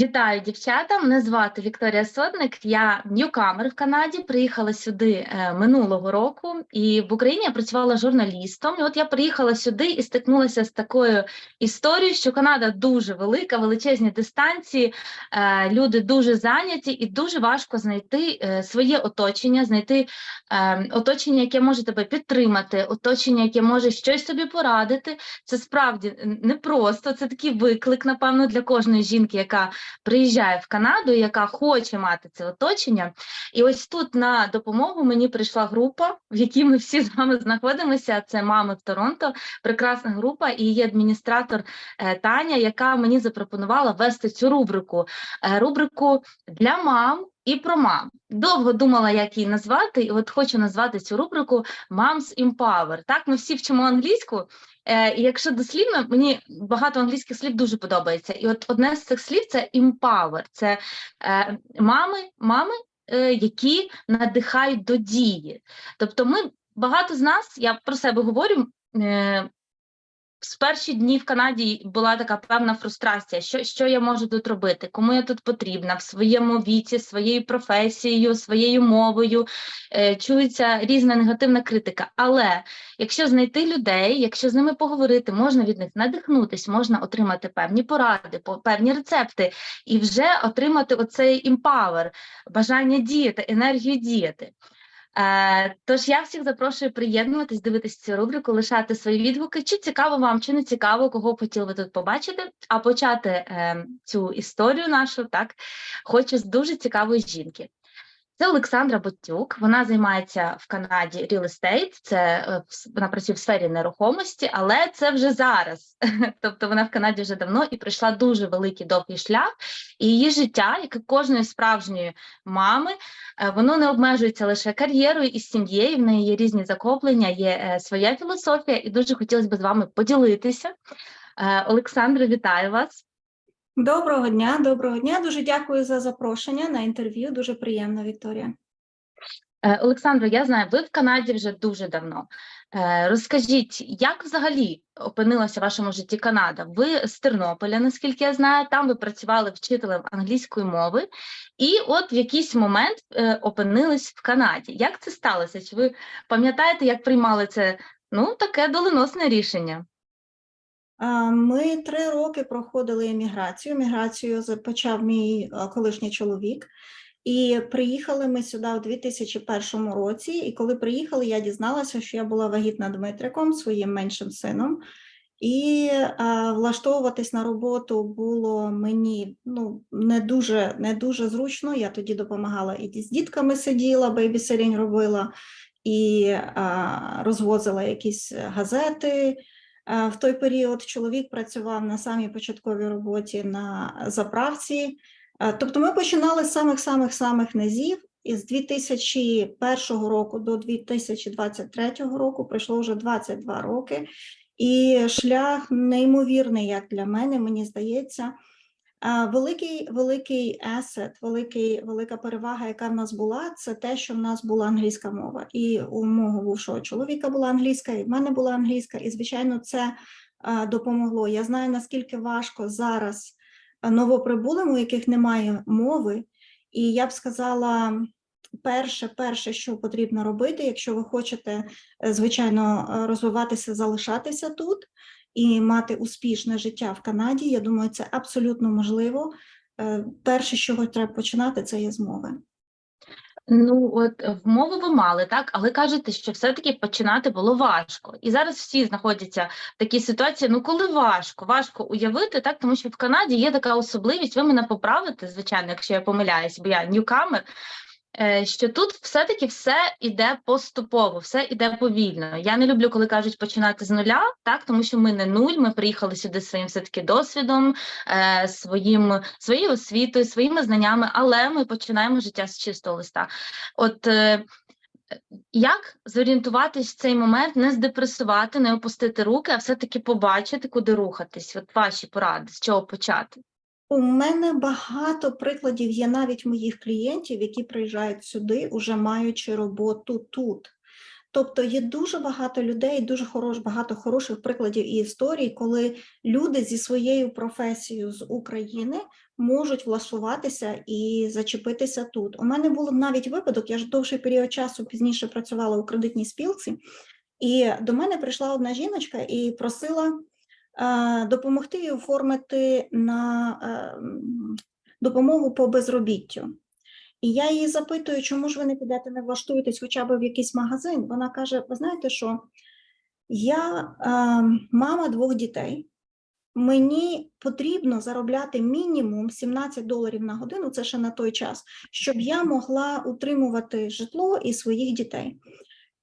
Вітаю, дівчата. Мене звати Вікторія Сотник. Я ньюкамер в Канаді. Приїхала сюди е, минулого року, і в Україні я працювала журналістом. І от я приїхала сюди і стикнулася з такою історією, що Канада дуже велика, величезні дистанції, е, люди дуже зайняті, і дуже важко знайти е, своє оточення, знайти оточення, яке може тебе підтримати, оточення, яке може щось собі порадити. Це справді непросто. Це такий виклик, напевно, для кожної жінки, яка приїжджає в Канаду, яка хоче мати це оточення. І ось тут на допомогу мені прийшла група, в якій ми всі з вами знаходимося. Це мами в Торонто, прекрасна група, і її адміністратор е, Таня, яка мені запропонувала вести цю рубрику. Е, рубрику для мам. І про мам довго думала, як її назвати, і от хочу назвати цю рубрику Moms Empower. Так, ми всі вчимо англійську, і якщо дослівно, мені багато англійських слів дуже подобається. І от одне з цих слів це empower, це е, мами, мами, е, які надихають до дії. Тобто, ми багато з нас, я про себе говорю. З перші дні в Канаді була така певна фрустрація, що що я можу тут робити, кому я тут потрібна в своєму віці, своєю професією, своєю мовою. Е, чується різна негативна критика. Але якщо знайти людей, якщо з ними поговорити, можна від них надихнутись, можна отримати певні поради, певні рецепти і вже отримати оцей імпавер, бажання діяти, енергію діяти. Е, тож я всіх запрошую приєднуватись, дивитися цю рубрику, лишати свої відгуки, чи цікаво вам, чи не цікаво, кого хотіли ви тут побачити. А почати е, цю історію нашу так хочу з дуже цікавої жінки. Це Олександра Ботюк. Вона займається в Канаді real estate, Це е, вона працює в сфері нерухомості, але це вже зараз. Тобто вона в Канаді вже давно і пройшла дуже великий довгий шлях. І її життя, як і кожної справжньої мами, е, воно не обмежується лише кар'єрою і сім'єю. В неї є різні захоплення, є е, своя філософія, і дуже хотілося б з вами поділитися. Олександра, вітаю вас. Доброго дня, доброго дня. Дуже дякую за запрошення на інтерв'ю. Дуже приємно, Вікторія. Е, Олександро, я знаю, ви в Канаді вже дуже давно. Е, Розкажіть, як взагалі опинилася в вашому житті Канада? Ви з Тернополя, наскільки я знаю, там ви працювали вчителем англійської мови, і от в якийсь момент е, опинились в Канаді. Як це сталося? Чи ви пам'ятаєте, як приймали це ну, таке доленосне рішення? Ми три роки проходили еміграцію. Еміграцію почав мій колишній чоловік. І приїхали ми сюди у 2001 році. І коли приїхали, я дізналася, що я була вагітна Дмитриком, своїм меншим сином. І а, влаштовуватись на роботу було мені ну, не дуже, не дуже зручно. Я тоді допомагала і з дітками сиділа, бейбісерінг робила, і а, розвозила якісь газети. А, В той період чоловік працював на самій початковій роботі на заправці. Тобто ми починали з самих-самих-самих низів, і з 2001 року до 2023 року пройшло вже 22 роки. І шлях неймовірний, як для мене, мені здається. Великий великий асет, великий, велика перевага, яка в нас була, це те, що в нас була англійська мова. І у мого бувшого чоловіка була англійська, і в мене була англійська, і звичайно, це допомогло. Я знаю, наскільки важко зараз новоприбулим, у яких немає мови, і я б сказала. Перше, перше, що потрібно робити, якщо ви хочете, е, звичайно, розвиватися, залишатися тут і мати успішне життя в Канаді, я думаю, це абсолютно можливо. Е, Перше, з чого треба починати, це є з мови. Ну, от е, в мову ви мали, так, але кажете, що все-таки починати було важко. І зараз всі знаходяться в такій ситуації. Ну, коли важко, важко уявити, так, тому що в Канаді є така особливість, ви мене поправите, звичайно, якщо я помиляюсь, бо я ньюкамер, що тут все-таки все іде поступово, все іде повільно. Я не люблю, коли кажуть починати з нуля, так, тому що ми не нуль, ми приїхали сюди своїм все-таки досвідом, е, своїм, своєю освітою, своїми знаннями, але ми починаємо життя з чистого листа. От е, як зорієнтуватись в цей момент, не здепресувати, не опустити руки, а все-таки побачити, куди рухатись? От ваші поради, з чого почати? У мене багато прикладів є навіть моїх клієнтів, які приїжджають сюди, уже маючи роботу тут. Тобто є дуже багато людей, дуже хорош, багато хороших прикладів і історій, коли люди зі своєю професією з України можуть влаштуватися і зачепитися тут. У мене був навіть випадок, я ж довший період часу пізніше працювала у кредитній спілці, і до мене прийшла одна жіночка і просила допомогти їй оформити на е, допомогу по безробіттю. І я її запитую, чому ж ви не підете, не влаштуєтесь хоча б в якийсь магазин. Вона каже: ви знаєте що? Я е, мама двох дітей. Мені потрібно заробляти мінімум 17 доларів на годину, це ще на той час, щоб я могла утримувати житло і своїх дітей.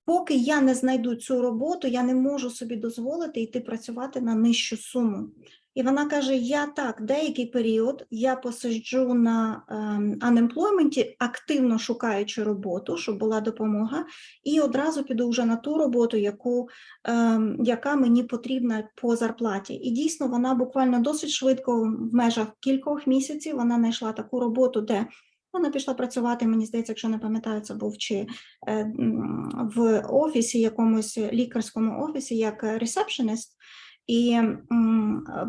Поки я не знайду цю роботу, я не можу собі дозволити йти працювати на нижчу суму. І вона каже: Я так, деякий період я посиджу на ем, unemployment, активно шукаючи роботу, щоб була допомога, і одразу піду вже на ту роботу, яку, ем, яка мені потрібна по зарплаті. І дійсно вона буквально досить швидко, в межах кількох місяців, вона знайшла таку роботу, де вона пішла працювати, мені здається, якщо не пам'ятаю, це був чи е, в офісі, якомусь лікарському офісі, як ресепшенист. І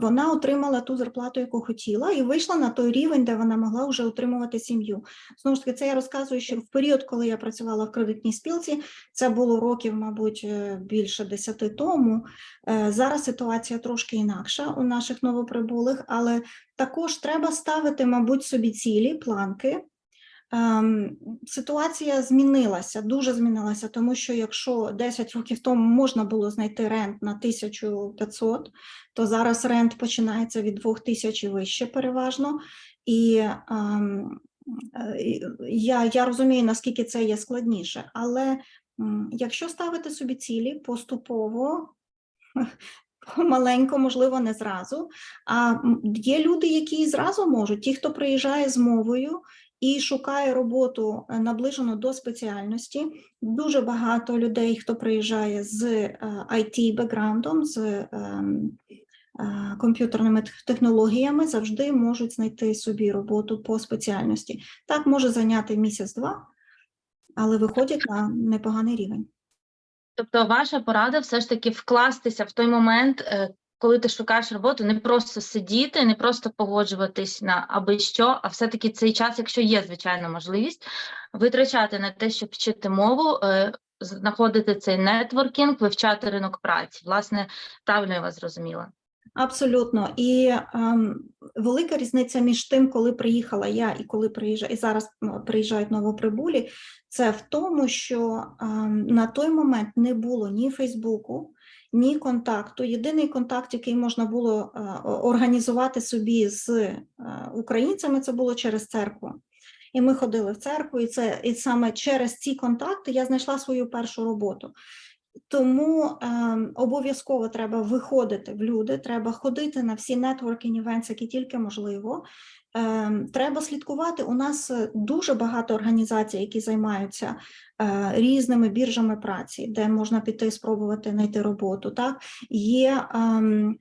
вона отримала ту зарплату, яку хотіла, і вийшла на той рівень, де вона могла вже утримувати сім'ю. Знову ж таки, це я розказую, що в період, коли я працювала в кредитній спілці, це було років, мабуть, е, більше десяти тому. Е, Зараз ситуація трошки інакша у наших новоприбулих, але також треба ставити, мабуть, собі цілі, планки. Ем, Ситуація змінилася, дуже змінилася, тому що якщо 10 років тому можна було знайти рент на 1500, то зараз рент починається від 2000 і вище переважно. І ем, е, я, я розумію, наскільки це є складніше, але якщо ставити собі цілі поступово, маленько, можливо, не зразу. А є люди, які зразу можуть. Ті, хто приїжджає з мовою і шукає роботу е, наближену до спеціальності. Дуже багато людей, хто приїжджає з it бекграундом, з ем, е, комп'ютерними технологіями, завжди можуть знайти собі роботу по спеціальності. Так може зайняти місяць-два, але виходять на непоганий рівень. Тобто, ваша порада все ж таки вкластися в той момент, е, коли ти шукаєш роботу, не просто сидіти, не просто погоджуватись на аби що, а все-таки цей час, якщо є звичайно можливість, витрачати на те, щоб вчити мову, е, знаходити цей нетворкінг, вивчати ринок праці. Власне, правильно я вас зрозуміла. Абсолютно. І ем, велика різниця між тим, коли приїхала я і коли приїжджаю, і зараз приїжджають новоприбулі, це в тому, що ем, на той момент не було ні Фейсбуку, ні контакту. Єдиний контакт, який можна було е, організувати собі з е, українцями, це було через церкву. І ми ходили в церкву, і це і саме через ці контакти я знайшла свою першу роботу. Тому ем, обов'язково треба виходити в люди, треба ходити на всі networking events, які тільки можливо. Ем, треба слідкувати. У нас дуже багато організацій, які займаються е, різними біржами праці, де можна піти спробувати знайти роботу. Так є. ем,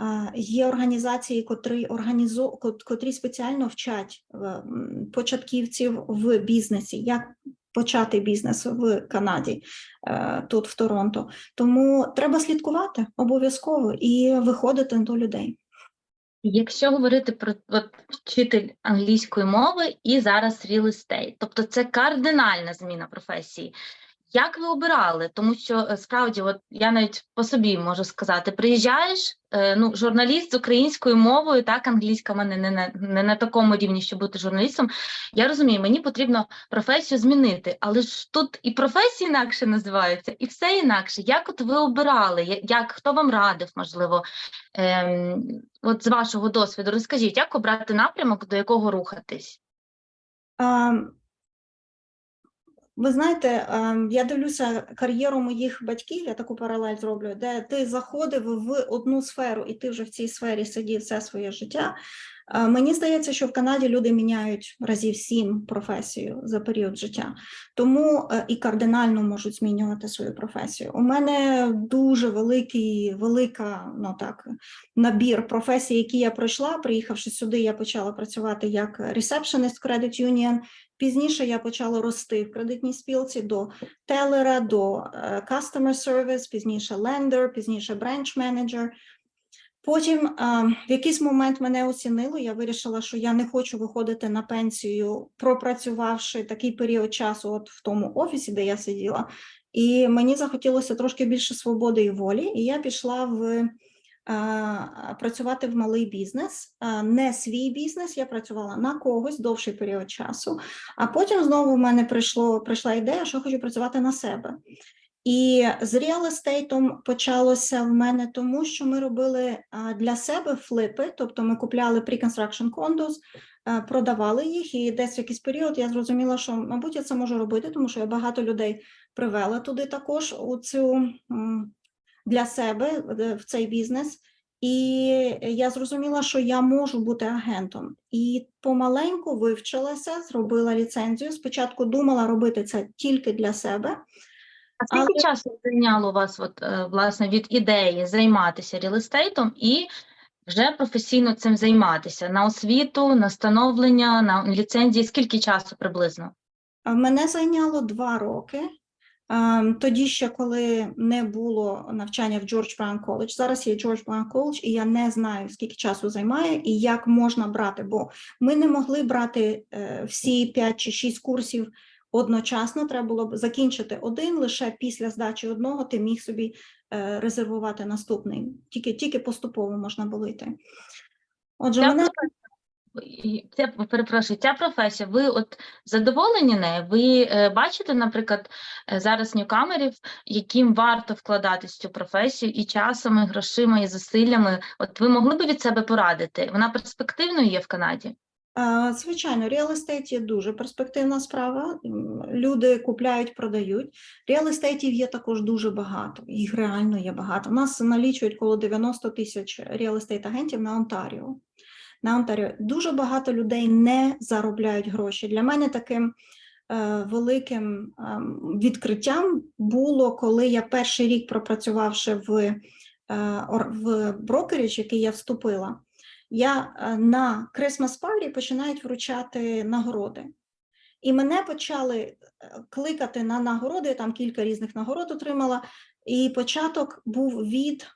е, Є організації, котрі організу... котрі спеціально вчать е, початківців в бізнесі, як почати бізнес в Канаді, е, тут в Торонто. Тому треба слідкувати обов'язково і виходити до людей. Якщо говорити про от, вчитель англійської мови і зараз real estate, тобто це кардинальна зміна професії. Як ви обирали? Тому що е, справді, от я навіть по собі можу сказати, приїжджаєш, е, ну, журналіст з українською мовою, так, англійська в мене не на, не на такому рівні, щоб бути журналістом. Я розумію, мені потрібно професію змінити, але ж тут і професії інакше називаються, і все інакше. Як от ви обирали? Як хто вам радив, можливо? Ем, от з вашого досвіду, розкажіть, як обрати напрямок, до якого рухатись? А, Ви знаєте, ем, я дивлюся кар'єру моїх батьків, я таку паралель зроблю, де ти заходив в одну сферу, і ти вже в цій сфері сидів все своє життя. Мені здається, що в Канаді люди міняють разів сім професію за період життя, тому е, і кардинально можуть змінювати свою професію. У мене дуже великий, велика, ну так, набір професій, які я пройшла. Приїхавши сюди, я почала працювати як ресепшенист в Credit Union. Пізніше я почала рости в кредитній спілці до телера, до е, customer service, пізніше лендер, пізніше branch manager. Потім в якийсь момент мене оцінило. Я вирішила, що я не хочу виходити на пенсію, пропрацювавши такий період часу, от в тому офісі, де я сиділа. І мені захотілося трошки більше свободи і волі, і я пішла в працювати в малий бізнес, не свій бізнес. Я працювала на когось довший період часу. А потім знову в мене прийшло прийшла ідея, що хочу працювати на себе. І з реал естейтом почалося в мене тому, що ми робили для себе флипи, тобто ми купляли pre-construction condos, продавали їх, і десь в якийсь період я зрозуміла, що, мабуть, я це можу робити, тому що я багато людей привела туди також у цю для себе е, в цей бізнес. І я зрозуміла, що я можу бути агентом. І помаленьку вивчилася, зробила ліцензію. Спочатку думала робити це тільки для себе. А скільки часу зайняло у вас, от, е, власне, від ідеї займатися рілестейтом і вже професійно цим займатися? На освіту, на становлення, на ліцензії? Скільки часу приблизно? Мене зайняло два роки. Тоді ще, коли не було навчання в George Brown College. Зараз є George Brown College, і я не знаю, скільки часу займає і як можна брати, бо ми не могли брати е, всі 5 чи 6 курсів одночасно. Треба було б закінчити один, лише після здачі одного ти міг собі е, резервувати наступний. Тільки, тільки поступово можна було йти. Отже, мене ця, перепрошую, ця професія, ви от задоволені нею? Ви е, бачите, наприклад, е, зараз ньюкамерів, яким варто вкладатись в цю професію і часом, і грошима, і зусиллями? От ви могли би від себе порадити? Вона перспективною є в Канаді? Звичайно, estate є дуже перспективна справа. Люди купляють, продають. Estate є також дуже багато, їх реально є багато. У нас налічують коло 90 тисяч real estate агентів на Онтаріо. На Онтаріо дуже багато людей не заробляють гроші. Для мене таким е, великим ем, відкриттям було, коли я перший рік пропрацювавши в, е, в брокеріч, який я вступила я е, на Christmas Party починають вручати нагороди. І мене почали е, кликати на нагороди, я там кілька різних нагород отримала, і початок був від,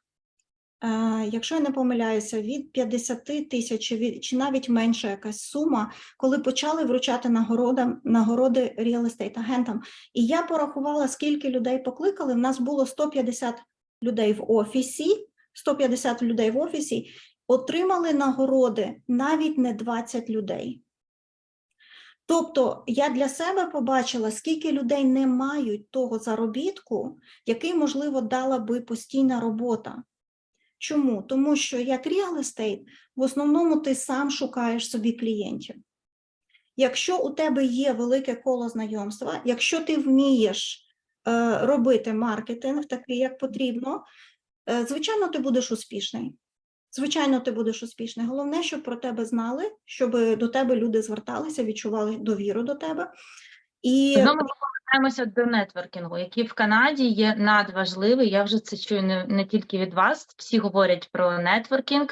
е, якщо я не помиляюся, від 50 тисяч чи навіть менша якась сума, коли почали вручати нагорода, нагороди real estate агентам. І я порахувала, скільки людей покликали. В нас було 150 людей в офісі, 150 людей в офісі, отримали нагороди навіть не 20 людей. Тобто я для себе побачила, скільки людей не мають того заробітку, який, можливо, дала би постійна робота. Чому? Тому що як real estate, в основному ти сам шукаєш собі клієнтів. Якщо у тебе є велике коло знайомства, якщо ти вмієш е, робити маркетинг такий, як потрібно, е, звичайно, ти будеш успішний. Звичайно, ти будеш успішний. Головне, щоб про тебе знали, щоб до тебе люди зверталися, відчували довіру до тебе. І Знову ми повертаємося до нетворкінгу, який в Канаді є надважливий. Я вже це чую не, не тільки від вас. Всі говорять про нетворкінг,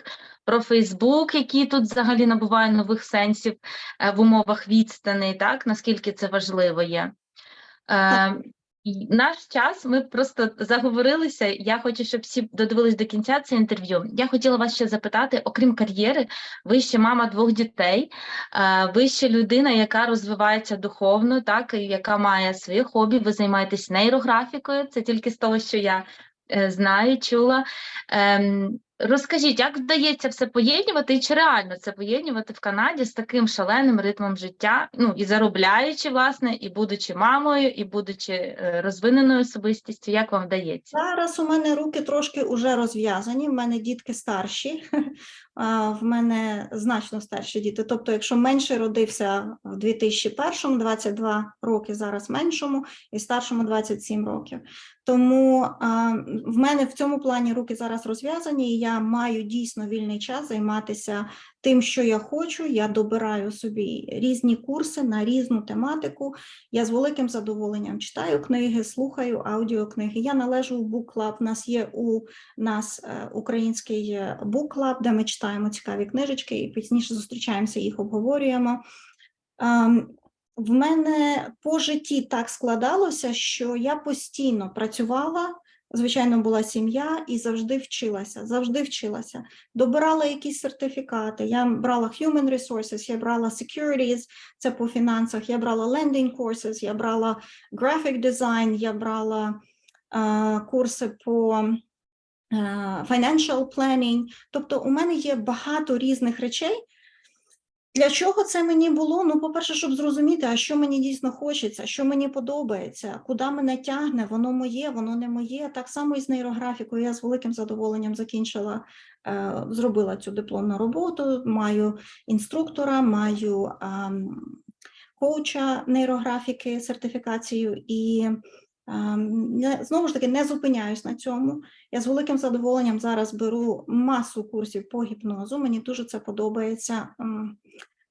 про Фейсбук, який тут взагалі набуває нових сенсів е, в умовах відстані, так наскільки це важливо є. Е, і наш час ми просто заговорилися. Я хочу, щоб всі додивились до кінця це інтерв'ю. Я хотіла вас ще запитати, окрім кар'єри, ви ще мама двох дітей, е, ви ще людина, яка розвивається духовно, так і яка має своє хобі. Ви займаєтесь нейрографікою. Це тільки з того, що я е, знаю, чула. Розкажіть, як вдається все поєднувати, і чи реально це поєднувати в Канаді з таким шаленим ритмом життя, ну і заробляючи, власне, і будучи мамою, і будучи е, розвиненою особистістю, як вам вдається? Зараз у мене руки трошки уже розв'язані, в мене дітки старші, в мене значно старші діти. Тобто, якщо менший родився в 2001, 22 роки зараз меншому, і старшому 27 років. Тому в мене в цьому плані руки зараз розв'язані, і я маю дійсно вільний час займатися тим, що я хочу. Я добираю собі різні курси на різну тематику. Я з великим задоволенням читаю книги, слухаю аудіокниги. Я належу в Club. У нас є у нас е, український е, Book Club, де ми читаємо цікаві книжечки і пізніше зустрічаємося, їх обговорюємо. Ем, В мене по житті так складалося, що я постійно працювала. Звичайно, була сім'я і завжди вчилася, завжди вчилася. Добирала якісь сертифікати. Я брала Human Resources, я брала Securities, це по фінансах, я брала Lending Courses, я брала Graphic Design, я брала е, курси по Financial Planning. Тобто у мене є багато різних речей. Для чого це мені було? Ну, по-перше, щоб зрозуміти, а що мені дійсно хочеться, що мені подобається, куди мене тягне, воно моє, воно не моє. Так само і з нейрографікою. Я з великим задоволенням закінчила, е, зробила цю дипломну роботу, маю інструктора, маю ем, коуча нейрографіки, сертифікацію і знову ж таки не зупиняюсь на цьому. Я з великим задоволенням зараз беру масу курсів по гіпнозу. Мені дуже це подобається.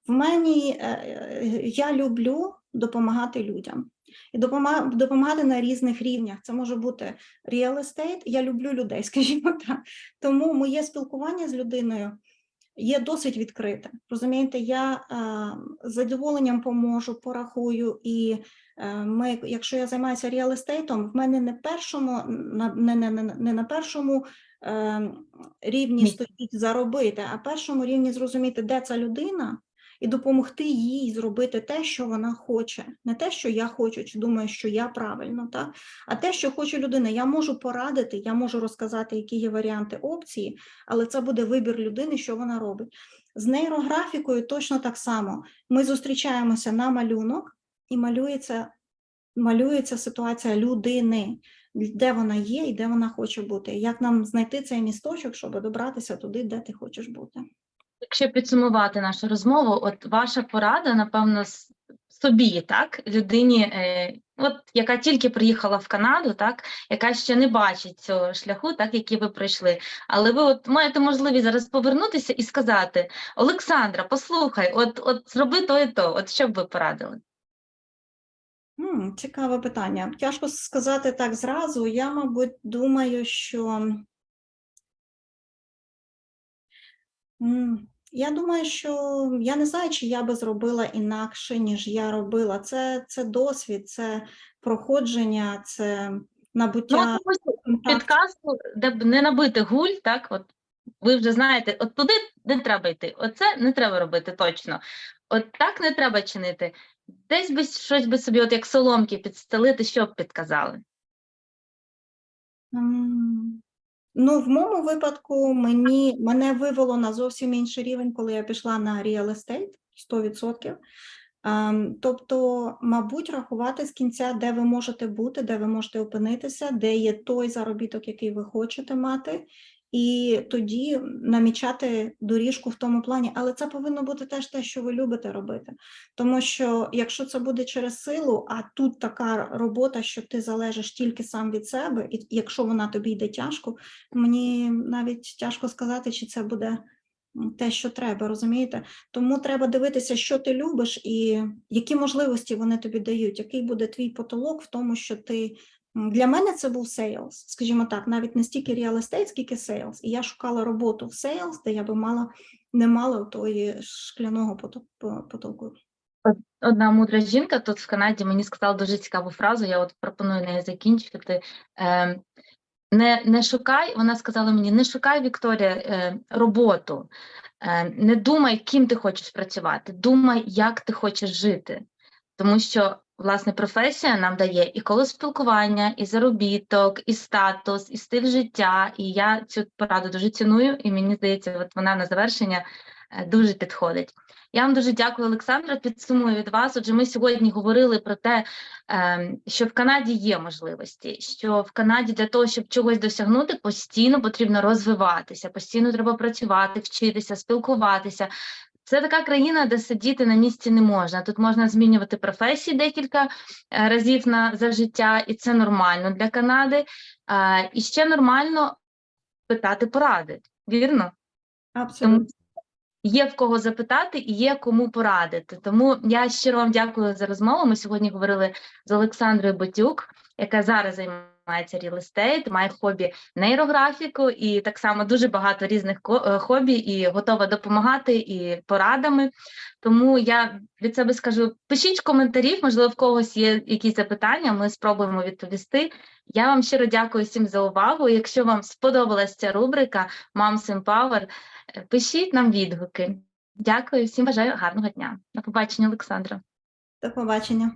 В мені е, е, я люблю допомагати людям і допомагати на різних рівнях. Це може бути real estate. Я люблю людей, скажімо так. Тому моє спілкування з людиною є досить відкрите. Розумієте, я е, з задоволенням поможу, порахую і. Е, Ми, якщо я займаюся реалістейтом, в мене не першому не, не, не, не на першому е, рівні стоїть заробити, а першому рівні зрозуміти, де ця людина, і допомогти їй зробити те, що вона хоче, не те, що я хочу, чи думаю, що я правильно, так? а те, що хоче людина. Я можу порадити, я можу розказати, які є варіанти опції, але це буде вибір людини, що вона робить. З нейрографікою точно так само. Ми зустрічаємося на малюнок і малюється, малюється ситуація людини, де вона є і де вона хоче бути. Як нам знайти цей місточок, щоб добратися туди, де ти хочеш бути. Якщо підсумувати нашу розмову, от ваша порада, напевно, собі, так, людині, е, от яка тільки приїхала в Канаду, так, яка ще не бачить цього шляху, так, який ви пройшли. Але ви от маєте можливість зараз повернутися і сказати: Олександра, послухай, от, от зроби то і то. От що б ви порадили? М, Цікаве питання. Тяжко сказати так зразу. Я, мабуть, думаю, що М, я думаю, що я не знаю, чи я би зробила інакше, ніж я робила. Це, це досвід, це проходження, це Ну, набуття от контакту. підказку, де б не набити гуль, так, от ви вже знаєте, от туди не треба йти, оце не треба робити точно. От так не треба чинити. Десь би щось би собі, от як соломки підстелити, що б підказали. Ну, в моєму випадку мені мене вивело на зовсім інший рівень, коли я пішла на real estate 100%. Ем, Тобто, мабуть, рахувати з кінця, де ви можете бути, де ви можете опинитися, де є той заробіток, який ви хочете мати, і тоді намічати доріжку в тому плані. Але це повинно бути теж те, що ви любите робити. Тому що якщо це буде через силу, а тут така робота, що ти залежиш тільки сам від себе, і якщо вона тобі йде тяжко, мені навіть тяжко сказати, чи це буде те, що треба, розумієте? Тому треба дивитися, що ти любиш і які можливості вони тобі дають, який буде твій потолок в тому, що ти. Для мене це був sales, скажімо так, навіть не стільки real estate, скільки sales. І я шукала роботу в sales, де я би мала не мала тої шкляного пото- по- потолку. Одна мудра жінка тут в Канаді мені сказала дуже цікаву фразу, я от пропоную нею закінчити. Е, не, не шукай, вона сказала мені, не шукай, Вікторія, е, роботу, е, не думай, ким ти хочеш працювати, думай, як ти хочеш жити. Тому що, власне, професія нам дає і коло спілкування, і заробіток, і статус, і стиль життя. І я цю пораду дуже ціную, і мені здається, от вона на завершення е, дуже підходить. Я вам дуже дякую, Олександра. Підсумую від вас. Отже, ми сьогодні говорили про те, ем, що в Канаді є можливості, що в Канаді для того, щоб чогось досягнути, постійно потрібно розвиватися, постійно треба працювати, вчитися, спілкуватися. Це така країна, де сидіти на місці не можна. Тут можна змінювати професії декілька е, разів на за життя, і це нормально для Канади. Е, І ще нормально питати поради. Вірно? Абсолютно. Тому є в кого запитати і є кому порадити. Тому я щиро вам дякую за розмову. Ми сьогодні говорили з Олександрою Батюк, яка зараз займається real estate, має хобі нейрографіку і так само дуже багато різних е, хобі і готова допомагати і порадами. Тому я від себе скажу: пишіть коментарів, можливо, в когось є якісь запитання. Ми спробуємо відповісти. Я вам щиро дякую всім за увагу. Якщо вам сподобалася ця рубрика Moms Empower, е, пишіть нам відгуки. Дякую, всім бажаю гарного дня. До побачення, Олександра. До побачення.